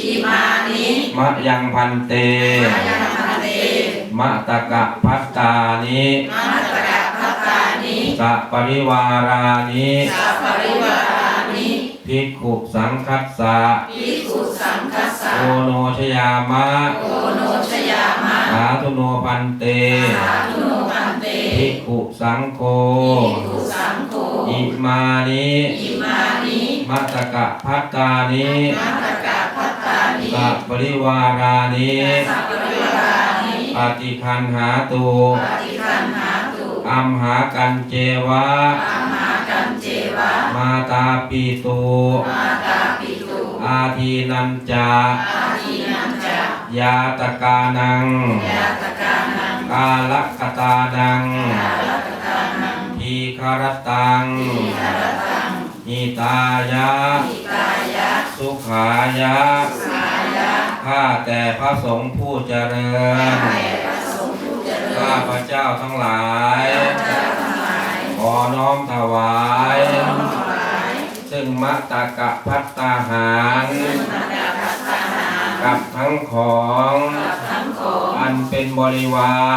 อิมานิมะยังพันเต มายังพันเตมะตะกะพัตตานิมัตตะกะพัตตานิสัปริวารานิสัพปริวารานิภิกขุสังคัสสะภิกขุสังคัสสะโอโนชยามะโอโนชยามะสาธุโนพันเตสาธุโนพันเตภิกขุสังโฆภิกขุสังโฆอิมานิอิมานิมัตตกะพัตตานิมัตตะกะพัต ตานิสัปริวารานิสัพปริวารานิปฏิคันหาตุปฏิคันหาตุอัมหากันเจวะอามากันเจวะ มาตาปีตุมาตาปิตุอาทีนันจาอาทินันจายาตกานังยาตกานังกาลกตานังกาลกตานังทีคารตังอิหารตังหิตายะอิตายะ สุขายะสายะ ข้าแต่พระสงฆ์ผู้เจริญให้พระสงฆ์ผู้เจริญข้าพระเจ้าทั้งหลายเจ้าทั้งหลายขอน้อมถวายน้อมถวาย ซึ่งมัตตกะพัตตาหารซึ่งนาดาพัฒนากับทั้งของกับทั้งของ อันเป็นบริวาร